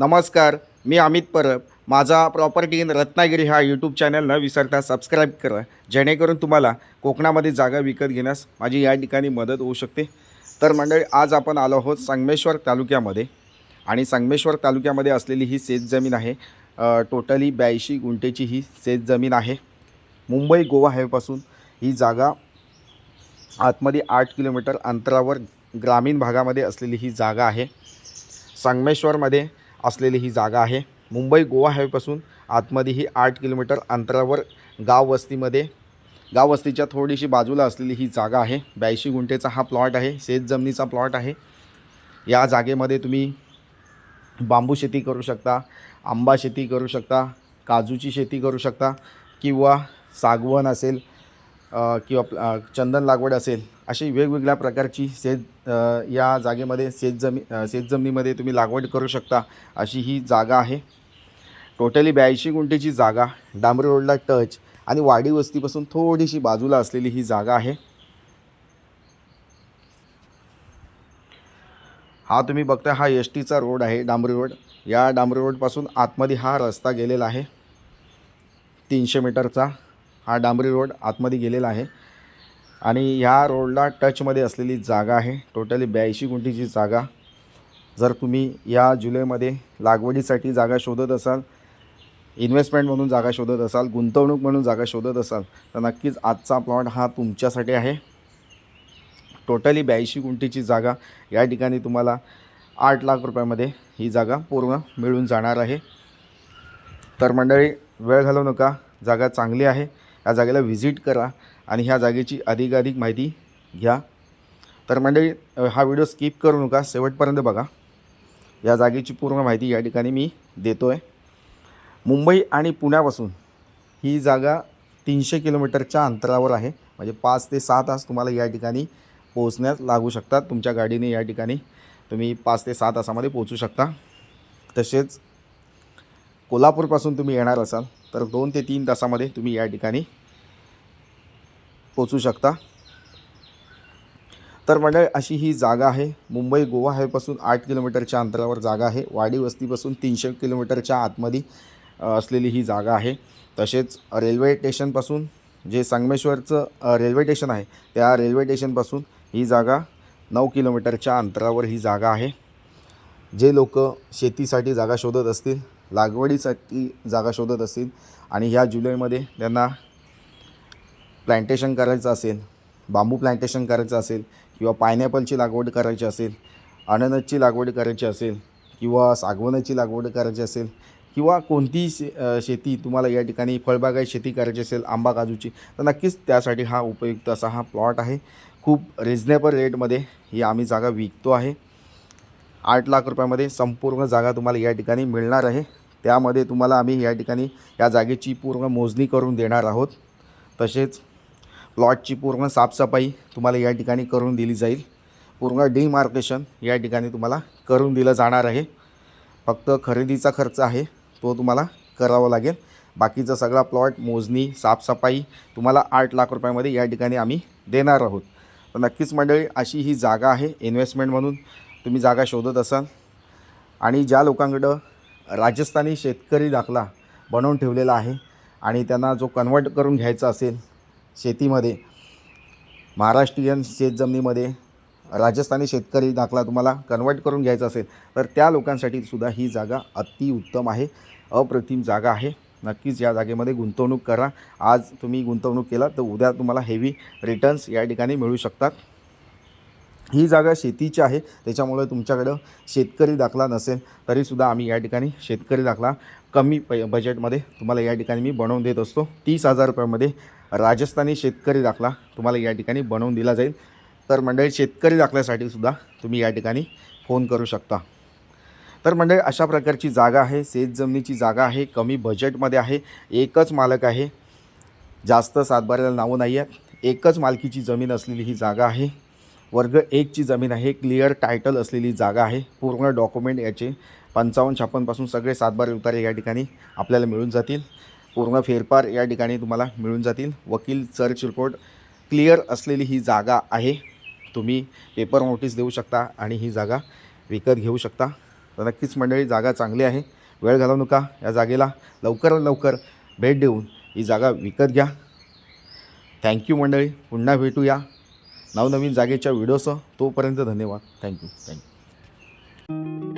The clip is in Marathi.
नमस्कार मी अमित परब. माझा प्रॉपर्टी इन रत्नागिरी हा यूट्यूब चॅनल न विसरता सबस्क्राईब करा. जेणेकरून तुम्हाला कोकणामध्ये जागा विकत घेण्यास माझी या ठिकाणी मदत होऊ शकते. तर मंडळी आज आपण आलो आहोत संगमेश्वर तालुक्यामध्ये. आणि संगमेश्वर तालुक्यामध्ये असलेली ही शेतजमीन आहे. टोटली ब्याऐंशी गुंठेची ही शेतजमीन आहे. मुंबई गोवा हायवेपासून ही जागा आतमध्ये आठ किलोमीटर अंतरावर ग्रामीण भागामध्ये असलेली ही जागा आहे. संगमेश्वरमध्ये असलेली ही जागा आहे. मुंबई गोवा हायवेपासून आतमध्ये ही आठ किलोमीटर अंतरावर गाव वस्तीमध्ये गाव वस्तीच्या थोडीशी बाजूला असलेली ही जागा आहे. ब्याऐंशी गुंठेचा हा प्लॉट आहे शेत जमिनीचा प्लॉट आहे. या जागेमध्ये तुम्ही बांबू शेती करू शकता आंबा शेती करू शकता काजूची शेती करू शकता किंवा सागवण असेल किंवा चंदन लागवड असेल अशी वेगवेगळ्या प्रकारची शेत या जागेमध्ये शेतजमी शेतजमिनीमध्ये तुम्ही लागवड करू शकता अशी ही जागा आहे. टोटली ब्याऐंशी गुंठेची जागा डांबरी रोडला टच आणि वाडी वस्तीपासून थोडीशी बाजूला असलेली ही जागा आहे. हा तुम्ही बघता हा एस टीचा रोड आहे डांबरी रोड. या डांबरी रोडपासून आतमध्ये हा रस्ता गेलेला आहे. तीनशे मीटरचा. हा डांबरी रोड आतमध्ये गेलेला आहे. आणि ह्या रोडला टचमध्ये असलेली जागा आहे. टोटली ब्याऐंशी गुंठीची जागा. जर तुम्ही या जुलैमध्ये लागवडीसाठी जागा शोधत असाल इन्व्हेस्टमेंट म्हणून जागा शोधत असाल गुंतवणूक म्हणून जागा शोधत असाल तर नक्कीच आजचा प्लॉट हा तुमच्यासाठी आहे. टोटली ब्याऐंशी गुंठीची जागा. या ठिकाणी तुम्हाला आठ लाख रुपयामध्ये ही जागा पूर्ण मिळून जाणार आहे. तर मंडळी वेळ घालवू नका. जागा चांगली आहे. या जागेला व्हिजिट करा आणि ह्या जागेची अधिकाधिक माहिती घ्या. तर मंडळी हा व्हिडिओ स्किप करू नका. शेवटपर्यंत बघा. या जागेची पूर्ण माहिती या ठिकाणी मी देतो आहे मुंबई आणि पुण्यापासून ही जागा तीनशे किलोमीटरच्या अंतरावर आहे. म्हणजे पाच ते सहा तास तुम्हाला या ठिकाणी पोहोचण्यास लागू शकतात. तुमच्या गाडीने या ठिकाणी तुम्ही पाच ते सहा तासामध्ये पोहोचू शकता. तसेच कोल्हापूरपासून तुम्ही येणार असाल तर दोन ते तीन तासामध्ये तुम्ही या ठिकाणी पोचू शकता. तर मंडळ अशी ही जागा आहे. मुंबई गोवा हायवेपासून आठ किलोमीटरच्या अंतरावर जागा आहे. वाडी वस्तीपासून तीनशे किलोमीटरच्या आतमध्ये असलेली ही जागा आहे. तसेच रेल्वे स्टेशनपासून जे संगमेश्वरचं रेल्वे स्टेशन आहे त्या रेल्वे स्टेशनपासून ही जागा नऊ किलोमीटरच्या अंतरावर ही जागा आहे. जे लोक शेतीसाठी जागा शोधत असतील लागवडीसाठी जागा शोधत असतील आणि ह्या जुलैमध्ये त्यांना प्लॅन्टेशन करायचं असेल बांबू प्लॅन्टेशन करायचं असेल किंवा पायनॅपलची लागवड करायची असेल अननसची लागवड करायची असेल किंवा सागवनाची लागवड करायची असेल किंवा कोणतीही शे शेती तुम्हाला या ठिकाणी फळबागाई शेती करायची असेल आंबा काजूची तर नक्कीच त्यासाठी हा उपयुक्त असा हा प्लॉट आहे. खूप रिजनेबल रेटमध्ये ही आम्ही जागा विकतो आहे. आठ लाख रुपयामध्ये संपूर्ण जागा तुम्हाला या ठिकाणी मिळणार आहे. त्यामध्ये तुम्हाला आम्ही या ठिकाणी या जागेची पूर्ण मोजणी करून देणार आहोत. तसेच प्लॉटची पूर्ण साफसफाई तुम्हाला या ठिकाणी करून दिली जाईल. पूर्ण डिमार्केशन या ठिकाणी तुम्हाला करून दिलं जाणार आहे. फक्त खरेदीचा खर्च आहे तो तुम्हाला करावा लागेल. बाकीचा सगळा प्लॉट मोजणी साफसफाई तुम्हाला आठ लाख रुपयामध्ये या ठिकाणी आम्ही देणार आहोत. तर नक्कीच मंडळी अशी ही जागा आहे इन्व्हेस्टमेंट म्हणून. तुम्ही जागा शोधत असाल आणि ज्या लोकांकडं राजस्थानी शेतकरी दाखला बनवून ठेवलेला आहे आणि त्यांना जो कन्वर्ट करून घ्यायचा असेल शेतीमध्ये महाराष्ट्रीयन शेतजमिनीमध्ये राजस्थानी शेतकरी दाखला तुम्हाला कन्वर्ट करून घ्यायचा असेल तर त्या लोकांसाठी सुद्धा ही जागा अतिउत्तम आहे अप्रतिम जागा आहे. नक्कीच या जागेमध्ये गुंतवणूक करा. आज तुम्ही गुंतवणूक केला तर उद्या तुम्हाला हेवी रिटर्न्स या ठिकाणी मिळू शकतात. ही जागा शेतीची आहे. त्याच्यामुळे तुमच्याकडं शेतकरी दाखला नसेल तरीसुद्धा आम्ही या ठिकाणी शेतकरी दाखला कमी पै बजेटमध्ये तुम्हाला या ठिकाणी मी बनवून देत असतो. तीस हजार रुपयामध्ये राजस्थानी शेतकरी दाखला तुम्हाला या ठिकाणी बनवून दिला जाईल. तर मंडळी शेतकरी दाखल्यासाठी सुद्धा तुम्ही या ठिकाणी फोन करू शकता. तर मंडळी अशा प्रकारची जागा आहे. शेतजमिनीची जागा आहे. कमी बजेटमध्ये आहे. एकच मालक आहे. जास्त सातबाऱ्याला नावं नाही आहेत एकच मालकीची जमीन असलेली ही जागा आहे. वर्ग एकची जमीन आहे. क्लिअर टायटल असलेली जागा आहे. पूर्ण डॉक्युमेंट याचे पंचावन्न छप्पनपासून सगळे सातबारे उतारे या ठिकाणी आपल्याला मिळून जातील. पूर्ण फेरफार या ठिकाणी तुम्हाला मिळून जातील. वकील सर्च रिपोर्ट क्लिअर असलेली ही जागा आहे. तुम्ही पेपर नोटीस देऊ शकता आणि ही जागा विकत घेऊ शकता. तर नक्कीच मंडळी जागा चांगली आहे. वेळ घालवू नका या जागेला. लवकरात लवकर भेट देऊन ही जागा विकत घ्या. थँक्यू मंडळी. पुन्हा भेटूया. नवनवीन जागेच्या व्हिडिओसह तोपर्यंत धन्यवाद. Thank you thank you